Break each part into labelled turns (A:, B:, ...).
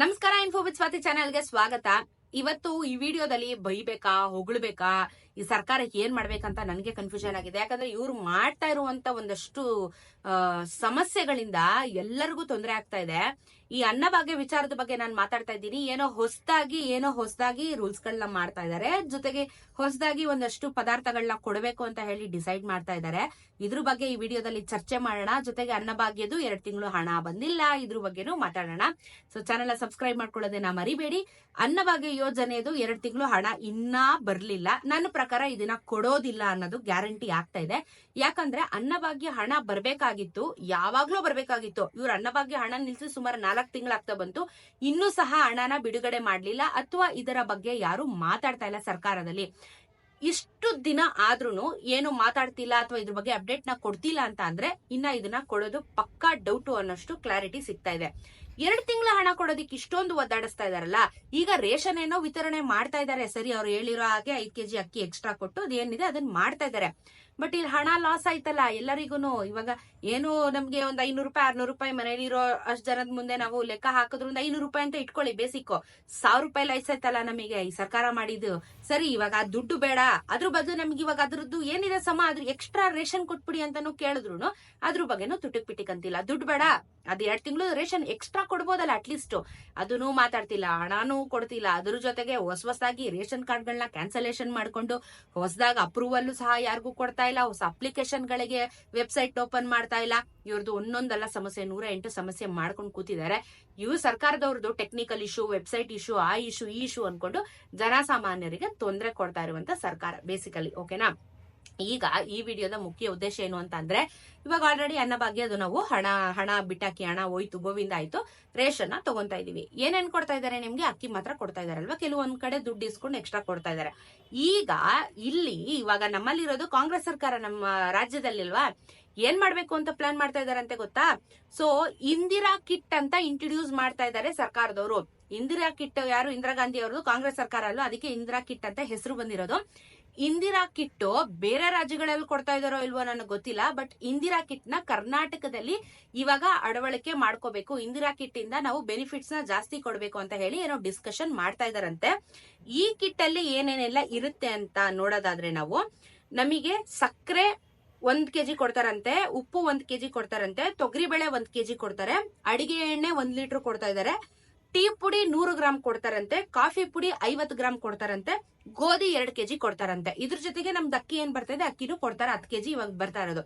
A: ನಮಸ್ಕಾರ ಇನ್ಫೋಬಿಟ್ ವಿತ್ ಸ್ವಾತಿ ಚಾನೆಲ್ಗೆ ಸ್ವಾಗತ. ಇವತ್ತು ಈ ವಿಡಿಯೋದಲ್ಲಿ ಬೈಬೇಕಾ ಹೊಗಳ್ಬೇಕಾ ಈ ಸರ್ಕಾರಕ್ಕೆ ಏನ್ ಮಾಡ್ಬೇಕಂತ ನನಗೆ ಕನ್ಫ್ಯೂಷನ್ ಆಗಿದೆ. ಯಾಕಂದ್ರೆ ಇವ್ರು ಮಾಡ್ತಾ ಇರುವಂತ ಒಂದಷ್ಟು ಸಮಸ್ಯೆಗಳಿಂದ ಎಲ್ಲರಿಗೂ ತೊಂದರೆ ಆಗ್ತಾ ಇದೆ. ಈ ಅನ್ನಭಾಗ್ಯ ವಿಚಾರದ ಬಗ್ಗೆ ನಾನು ಮಾತಾಡ್ತಾ ಇದ್ದೀನಿ. ಏನೋ ಹೊಸದಾಗಿ ಏನೋ ಹೊಸದಾಗಿ ರೂಲ್ಸ್ ಗಳನ್ನ ಮಾಡ್ತಾ ಇದ್ದಾರೆ ಜೊತೆಗೆ ಹೊಸದಾಗಿ ಒಂದಷ್ಟು ಪದಾರ್ಥಗಳನ್ನ ಕೊಡಬೇಕು ಅಂತ ಹೇಳಿ ಡಿಸೈಡ್ ಮಾಡ್ತಾ ಇದ್ದಾರೆ ಇದ್ರ ಬಗ್ಗೆ ಈ ವಿಡಿಯೋದಲ್ಲಿ ಚರ್ಚೆ ಮಾಡೋಣ. ಜೊತೆಗೆ ಅನ್ನಭಾಗ್ಯದು ಎರಡು ತಿಂಗಳು ಹಣ ಬಂದಿಲ್ಲ. ಇದ್ರ ಬಗ್ಗೆನೂ ಮಾತಾಡೋಣ. ಸೊ ಚಾನೆಲ್ ಸಬ್ಸ್ಕ್ರೈಬ್ ಮಾಡ್ಕೊಳ್ಳೋದನ್ನ ಮರಿಬೇಡಿ. ಅನ್ನಭಾಗ್ಯ ಯೋಜನೆದು ಎರಡು ತಿಂಗಳು ಹಣ ಇನ್ನ ಬರ್ಲಿಲ್ಲ. ನನ್ನ ಇದನ್ನ ಕೊಡೋದಿಲ್ಲ ಅನ್ನೋದು ಗ್ಯಾರಂಟಿ ಆಗ್ತಾ ಇದೆ. ಯಾಕಂದ್ರೆ ಅನ್ನಭಾಗ್ಯ ಹಣ ಬರ್ಬೇಕಾಗಿತ್ತು, ಯಾವಾಗ್ಲೂ ಬರ್ಬೇಕಾಗಿತ್ತು. ಇವ್ರ ಅನ್ನಭಾಗ್ಯ ಹಣ ನಿಲ್ಸಿ ಸುಮಾರು ನಾಲ್ಕು ತಿಂಗಳಾಗ್ತಾ ಬಂತು. ಇನ್ನೂ ಸಹ ಹಣನ ಬಿಡುಗಡೆ ಮಾಡ್ಲಿಲ್ಲ ಅಥವಾ ಇದರ ಬಗ್ಗೆ ಯಾರು ಮಾತಾಡ್ತಾ ಇಲ್ಲ ಸರ್ಕಾರದಲ್ಲಿ. ಇಷ್ಟು ದಿನ ಆದ್ರೂ ಏನು ಮಾತಾಡ್ತಿಲ್ಲ ಅಥವಾ ಇದ್ರ ಬಗ್ಗೆ ಅಪ್ಡೇಟ್ನ ಕೊಡ್ತಿಲ್ಲ ಅಂತ ಅಂದ್ರೆ ಇನ್ನ ಇದನ್ನ ಕೊಡೋದು ಪಕ್ಕಾ ಡೌಟು ಅನ್ನೋಷ್ಟು ಕ್ಲಾರಿಟಿ ಸಿಗ್ತಾ ಇದೆ. ಎರಡ್ ತಿಂಗಳ ಹಣ ಕೊಡೋದಿಕ್ಕೆ ಇಷ್ಟೊಂದು ಒದ್ದಾಡಿಸ್ತಾ ಇದಾರಲ್ಲ? ಈಗ ರೇಷನ್ ಏನೋ ವಿತರಣೆ ಮಾಡ್ತಾ ಇದ್ದಾರೆ ಸರಿ, ಅವ್ರು ಹೇಳಿರೋ ಹಾಗೆ ಐದ್ ಕೆಜಿ ಅಕ್ಕಿ ಎಕ್ಸ್ಟ್ರಾ ಕೊಟ್ಟು ಅದೇನಿದೆ ಅದನ್ನ ಮಾಡ್ತಾ ಇದ್ದಾರೆ ಬಟ್ ಇಲ್ಲಿ ಹಣ ಲಾಸ್ ಆಯ್ತಲ್ಲ ಎಲ್ಲರಿಗೂ ಇವಾಗ ಏನು ನಮ್ಗೆ ಒಂದ್ ಐನೂರು ರೂಪಾಯಿ, ಆರ್ನೂರು ರೂಪಾಯಿ ಮನೇಲಿರೋ ಅಷ್ಟ್ ಜನದ ಮುಂದೆ ನಾವು ಲೆಕ್ಕ ಹಾಕಿದ್ರು ಒಂದ್ ಐನೂರು ರೂಪಾಯಿ ಅಂತ ಇಟ್ಕೊಳ್ಳಿ ಬೇಸಿಕ್ ಸಾವಿರ ರೂಪಾಯಿ ಲೈಸ್ ಆಯ್ತಲ್ಲ ನಮಗೆ ಈ ಸರ್ಕಾರ ಮಾಡಿದ್ದು. ಸರಿ, ಇವಾಗ ಆ ದುಡ್ಡು ಬೇಡ. ಅದ್ರ ಬದಲು ನಮ್ಗೆ ಇವಾಗ ಅದ್ರದ್ದು ಏನಿದೆ ಸಮ, ಅದ್ರ ಎಕ್ಸ್ಟ್ರಾ ರೇಷನ್ ಕೊಟ್ಬಿಡಿ ಅಂತಾನು ಕೇಳಿದ್ರು ಅದ್ರ ಬಗ್ಗೆನೂ ತುಟಿಕ್ ಪಿಟಿಕ್ ಅಂತಿಲ್ಲ ದುಡ್ಡು ಬೇಡ. ಅದ್ ಎರಡ್ ತಿಂಗಳು ರೇಷನ್ ಎಕ್ಸ್ಟ್ರಾ ಕೊಡ್ಬೋದಲ್ಲ ಅಟ್ಲೀಸ್ಟ್ ಅದನ್ನು ಮಾತಾಡ್ತಿಲ್ಲ, ಹಣನೂ ಕೊಡ್ತಿಲ್ಲ. ಅದ್ರ ಜೊತೆಗೆ ಹೊಸ ಹೊಸದಾಗಿ ರೇಷನ್ ಕಾರ್ಡ್ಗಳನ್ನ ಕ್ಯಾನ್ಸಲೇಷನ್ ಮಾಡ್ಕೊಂಡು ಹೊಸದಾಗ ಅಪ್ರೂವಲ್ ಸಹ ಯಾರಿಗೂ ಕೊಡ್ತಾ ಇಲ್ಲ, ಹೊಸ ಅಪ್ಲಿಕೇಶನ್ ಗಳಿಗೆ ವೆಬ್ಸೈಟ್ ಓಪನ್ ಮಾಡ್ತಾ ಇಲ್ಲ. ಇವ್ರದ್ದು ಒಂದೊಂದಲ್ಲ ಸಮಸ್ಯೆ ನೂರ ಎಂಟು ಸಮಸ್ಯೆ ಮಾಡ್ಕೊಂಡು ಕೂತಿದ್ದಾರೆ ಇವ್ರು ಸರ್ಕಾರದವ್ರದ್ದು ಟೆಕ್ನಿಕಲ್ ಇಶ್ಯೂ ವೆಬ್ಸೈಟ್ ಇಶ್ಯೂ ಆ ಇಶ್ಯೂ ಈ ಇಶ್ಯೂ ಅನ್ಕೊಂಡು ಜನಸಾಮಾನ್ಯರಿಗೆ ತೊಂದರೆ ಕೊಡ್ತಾ ಇರುವಂತ ಸರ್ಕಾರ ಬೇಸಿಕಲಿ ಓಕೆನಾ ಈಗ ಈ ವಿಡಿಯೋದ ಮುಖ್ಯ ಉದ್ದೇಶ ಏನು ಅಂತ ಅಂದ್ರೆ, ಇವಾಗ ಆಲ್ರೆಡಿ ಅನ್ನಭಾಗ್ಯ ಅದು ನಾವು ಹಣ ಹಣ ಬಿಟ್ಟಾಕಿ ಹಣ ಹೋಯ್ತು, ಗೋವಿಂದ ಆಯ್ತು ರೇಷನ್ ತಗೊಂತಾ ಇದೀವಿ. ಏನೇನ್ ಕೊಡ್ತಾ ಇದಾರೆ ನಿಮ್ಗೆ? ಅಕ್ಕಿ ಮಾತ್ರ ಕೊಡ್ತಾ ಇದಾರಲ್ವಾ? ಕೆಲವೊಂದ್ ಕಡೆ ದುಡ್ಡು ಇಸ್ಕೊಂಡು ಎಕ್ಸ್ಟ್ರಾ ಕೊಡ್ತಾ ಇದಾರೆ. ಈಗ ಇಲ್ಲಿ ಇವಾಗ ನಮ್ಮಲ್ಲಿರೋದು ಕಾಂಗ್ರೆಸ್ ಸರ್ಕಾರ ನಮ್ಮ ರಾಜ್ಯದಲ್ಲಿ ಅಲ್ವಾ? ಏನ್ ಮಾಡ್ಬೇಕು ಅಂತ ಪ್ಲಾನ್ ಮಾಡ್ತಾ ಇದಾರಂತೆ ಗೊತ್ತಾ? ಸೊ ಇಂದಿರಾ ಕಿಟ್ ಅಂತ ಇಂಟ್ರೊಡ್ಯೂಸ್ ಮಾಡ್ತಾ ಇದಾರೆ ಸರ್ಕಾರದವರು. ಇಂದಿರಾ ಕಿಟ್ ಯಾರು? ಇಂದಿರಾ ಗಾಂಧಿ ಅವರು ಕಾಂಗ್ರೆಸ್ ಸರ್ಕಾರ ಅಲ್ವಾ? ಅದಕ್ಕೆ ಇಂದಿರಾ ಕಿಟ್ ಅಂತ ಹೆಸರು ಬಂದಿರೋದು. ಇಂದಿರಾ ಕಿಟ್ ಬೇರೆ ರಾಜ್ಯಗಳಲ್ಲಿ ಕೊಡ್ತಾ ಇದಾರೋ ಇಲ್ವೋ ನನಗೆ ಗೊತ್ತಿಲ್ಲ ಬಟ್ ಇಂದಿರಾ ಕಿಟ್ನ ಕರ್ನಾಟಕದಲ್ಲಿ ಇವಾಗ ಅಡವಳಿಕೆ ಮಾಡ್ಕೋಬೇಕು. ಇಂದಿರಾ ಕಿಟ್ ಇಂದ ನಾವು ಬೆನಿಫಿಟ್ಸ್ನ ಜಾಸ್ತಿ ಕೊಡಬೇಕು ಅಂತ ಹೇಳಿ ಏನೋ ಡಿಸ್ಕಷನ್ ಮಾಡ್ತಾ ಇದಾರಂತೆ ಈ ಕಿಟ್ ಅಲ್ಲಿ ಏನೇನೆಲ್ಲ ಇರುತ್ತೆ ಅಂತ ನೋಡೋದಾದ್ರೆ ನಾವು, ನಮಗೆ ಸಕ್ಕರೆ ಒಂದ್ ಕೆಜಿ ಕೊಡ್ತಾರಂತೆ, ಉಪ್ಪು ಒಂದ್ ಕೆಜಿ ಕೊಡ್ತಾರಂತೆ ತೊಗರಿಬೇಳೆ ಒಂದ್ ಕೆಜಿ ಕೊಡ್ತಾರೆ, ಅಡಿಗೆ ಎಣ್ಣೆ ಒಂದ್ ಲೀಟರ್ ಕೊಡ್ತಾ ಇದಾರೆ ಟೀ ಪುಡಿ ನೂರು ಗ್ರಾಮ್ ಕೊಡ್ತಾರಂತೆ, ಕಾಫಿ ಪುಡಿ ಐವತ್ತು ಗ್ರಾಮ್ ಕೊಡ್ತಾರಂತೆ, ಗೋಧಿ ಎರಡು ಕೆಜಿ ಕೊಡ್ತಾರಂತೆ. ಇದ್ರ ಜೊತೆಗೆ ನಮ್ದು ಅಕ್ಕಿ ಏನ್ ಬರ್ತಾ ಇದೆ ಅಕ್ಕಿನೂ ಕೊಡ್ತಾರೆ, ಹತ್ತು ಕೆಜಿ ಇವಾಗ ಬರ್ತಾ ಇರೋದು.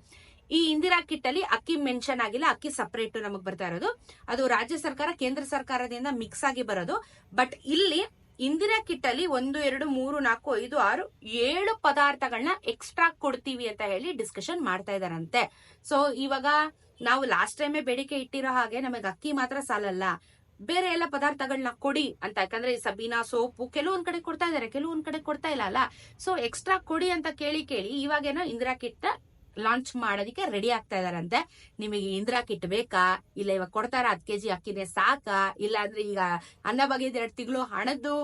A: ಈ ಇಂದಿರಾ ಕಿಟ್ ಅಲ್ಲಿ ಅಕ್ಕಿ ಮೆನ್ಷನ್ ಆಗಿಲ್ಲ, ಅಕ್ಕಿ ಸಪರೇಟ್ ನಮಗ್ ಬರ್ತಾ ಇರೋದು. ಅದು ರಾಜ್ಯ ಸರ್ಕಾರ, ಕೇಂದ್ರ ಸರ್ಕಾರದಿಂದ ಮಿಕ್ಸ್ ಆಗಿ ಬರೋದು. ಬಟ್ ಇಲ್ಲಿ ಇಂದಿರಾ ಕಿಟ್ ಅಲ್ಲಿ ಒಂದು, ಎರಡು, ಮೂರು, ನಾಲ್ಕು, ಐದು, ಆರು, ಏಳು ಪದಾರ್ಥಗಳನ್ನ ಎಕ್ಸ್ಟ್ರಾ ಕೊಡ್ತೀವಿ ಅಂತ ಹೇಳಿ ಡಿಸ್ಕಷನ್ ಮಾಡ್ತಾ ಇದಾರಂತೆ. ಸೊ ಇವಾಗ ನಾವು ಲಾಸ್ಟ್ ಟೈಮೇ ಬೇಡಿಕೆ ಇಟ್ಟಿರೋ ಹಾಗೆ ನಮಗೆ ಅಕ್ಕಿ ಮಾತ್ರ ಸಾಲಲ್ಲ. ಬೇರೆ ಎಲ್ಲ ಪದಾರ್ಥಗಳನ್ನ ಕೊಡಿ ಅಂತ. ಯಾಕಂದ್ರೆ ಸಬೀನಾ ಸೋಪು ಕೆಲವೊಂದ್ ಕಡೆ ಕೊಡ್ತಾ ಇದಾರೆ, ಕೆಲವೊಂದ್ ಕಡೆ ಕೊಡ್ತಾ ಇಲ್ಲ ಅಲ್ಲ. ಸೊ ಎಕ್ಸ್ಟ್ರಾ ಕೊಡಿ ಅಂತ ಕೇಳಿ ಕೇಳಿ ಇವಾಗೇನೋ ಇಂದಿರಾ ಕಿಟ್ ಲಾಂಚ್ ಮಾಡೋದಕ್ಕೆ ರೆಡಿ ಆಗ್ತಾ ಇದಾರಂತೆ. ನಿಮಗೆ ಇಂದಿರಾ ಕಿಟ್ ಬೇಕಾ? ಇಲ್ಲ ಇವಾಗ ಕೊಡ್ತಾರ? ಹತ್ತು ಕೆಜಿ ಅಕ್ಕಿನೇ ಸಾಕಾ? ಇಲ್ಲ ಅಂದ್ರೆ ಈಗ ಅನ್ನ ಬಗೆದ ಎರಡು ತಿಂಗಳು ಹಣದ್ದು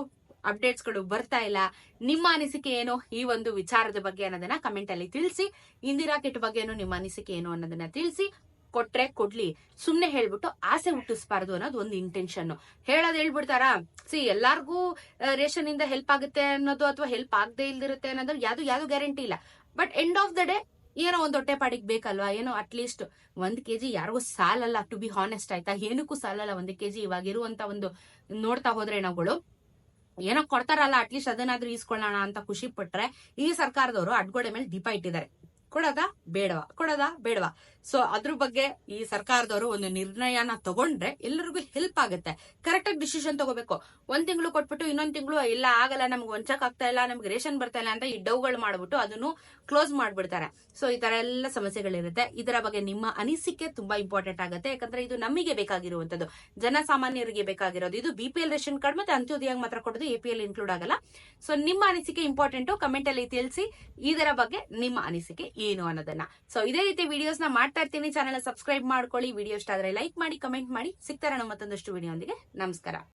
A: ಅಪ್ಡೇಟ್ಸ್ಗಳು ಬರ್ತಾ ಇಲ್ಲ. ನಿಮ್ಮ ಅನಿಸಿಕೆ ಏನು? ಈ ಒಂದು ವಿಚಾರದ ಬಗ್ಗೆ ಅನ್ನೋದನ್ನ ಕಮೆಂಟ್ ಅಲ್ಲಿ ತಿಳಿಸಿ. ಇಂದಿರಾ ಕಿಟ್ ಬಗ್ಗೆನು ನಿಮ್ಮ ಅನಿಸಿಕೆ ಏನು ಅನ್ನೋದನ್ನ ತಿಳಿಸಿ. ಕೊಟ್ರೆ ಕೊಡ್ಲಿ. ಸುಮ್ನೆ ಹೇಳ್ಬಿಟ್ಟು ಆಸೆ ಹುಟ್ಟಿಸ್ಬಾರ್ದು ಅನ್ನೋದು ಒಂದು ಇಂಟೆನ್ಷನ್ ಹೇಳೋದ್ ಹೇಳ್ಬಿಡ್ತಾರ? ಸಿ, ಎಲ್ಲಾರ್ಗೂ ರೇಷನ್ ಇಂದ ಹೆಲ್ಪ್ ಆಗುತ್ತೆ ಅನ್ನೋದು ಅಥವಾ ಹೆಲ್ಪ್ ಆಗದೆ ಇಲ್ದಿರುತ್ತೆ ಅನ್ನೋದು ಯಾವ್ದು ಯಾವ್ದು ಗ್ಯಾರಂಟಿ ಇಲ್ಲ. But end of the day ಏನೋ ಒಂದ್ ಹೊಟ್ಟೆ ಪಾಡಿಗೆ ಬೇಕಲ್ವಾ? ಏನೋ ಅಟ್ಲೀಸ್ಟ್ ಒಂದ್ ಕೆಜಿ ಯಾರಿಗೂ ಸಾಲಲ್ಲ ಟು ಬಿ ಹಾನೆಸ್ಟ್ ಆಯ್ತಾ? ಏನಕ್ಕೂ ಸಾಲಲ್ಲ ಒಂದ್ ಕೆಜಿ ಇವಾಗ ಇರುವಂತ ಒಂದು ನೋಡ್ತಾ ಹೋದ್ರೆ ನಾವುಗಳು. ಏನೋ ಕೊಡ್ತಾರಲ್ಲ ಅಟ್ಲೀಸ್ಟ್ ಅದನ್ನಾದ್ರೂ ಈಸ್ಕೊಳ್ಳೋಣ ಅಂತ ಖುಷಿ ಪಟ್ರೆ ಈ ಸರ್ಕಾರದವರು ಅಡ್ಗೋಡೆ ಮೇಲೆ ದೀಪ ಇಟ್ಟಿದ್ದಾರೆ. ಕೊಡೋದಾ ಬೇಡವಾ? ಕೊಡೋದಾ ಬೇಡವಾ? ಸೊ ಅದ್ರ ಬಗ್ಗೆ ಈ ಸರ್ಕಾರದವರು ಒಂದು ನಿರ್ಣಯನ ತಗೊಂಡ್ರೆ ಎಲ್ಲರಿಗೂ ಹೆಲ್ಪ್ ಆಗುತ್ತೆ. ಕರೆಕ್ಟ್ ಆಗಿ ಡಿಸಿಷನ್ ತಗೋಬೇಕು. ಒಂದ್ ತಿಂಗಳು ಕೊಟ್ಬಿಟ್ಟು ಇನ್ನೊಂದ್ ತಿಂಗಳು, ಇಲ್ಲ ಆಗಲ್ಲ, ನಮ್ಗೆ ಒಂಚಕ್ ಆಗ್ತಾ ಇಲ್ಲ, ನಮ್ಗೆ ರೇಷನ್ ಬರ್ತಾ ಇಲ್ಲ ಅಂತ ಈ ಡೌಗಳು ಮಾಡ್ಬಿಟ್ಟು ಅದನ್ನು ಕ್ಲೋಸ್ ಮಾಡ್ಬಿಡ್ತಾರೆ. ಸೊ ಈ ತರ ಎಲ್ಲ ಸಮಸ್ಯೆಗಳಿರುತ್ತೆ. ಇದರ ಬಗ್ಗೆ ನಿಮ್ಮ ಅನಿಸಿಕೆ ತುಂಬಾ ಇಂಪಾರ್ಟೆಂಟ್ ಆಗುತ್ತೆ. ಯಾಕಂದ್ರೆ ಇದು ನಮಗೆ ಬೇಕಾಗಿರುವಂತದ್ದು ಜನಸಾಮಾನ್ಯರಿಗೆ ಬೇಕಾಗಿರೋದು. ಇದು B P L ration card ಮತ್ತೆ ಅಂತ್ಯೋದಯ ಮಾತ್ರ ಕೊಡೋದು ಎ ಪಿ ಎಲ್ ಇನ್ಕ್ಲೂಡ್ ಆಗಲ್ಲ. ಸೊ ನಿಮ್ಮ ಅನಿಸಿಕೆ ಇಂಪಾರ್ಟೆಂಟ್ ಕಮೆಂಟ್ ಅಲ್ಲಿ ತಿಳಿಸಿ. ಇದರ ಬಗ್ಗೆ ನಿಮ್ಮ ಅನಿಸಿಕೆ ಏನು ಅನ್ನೋದನ್ನ. ಸೊ ಇದೇ ರೀತಿ ವಿಡಿಯೋಸ್ನ ಮಾಡ್ತಾ ಇರ್ತೀನಿ. ಚಾನೆಲ್ ಸಬ್ಸ್ಕ್ರೈಬ್ ಮಾಡ್ಕೊಳ್ಳಿ. ವಿಡಿಯೋ ಇಷ್ಟ ಆದ್ರೆ ಲೈಕ್ ಮಾಡಿ ಕಮೆಂಟ್ ಮಾಡಿ. ಸಿಗ್ತಾರ ಮತ್ತೊಂದಷ್ಟು ವಿಡಿಯೋ ನಮಸ್ಕಾರ.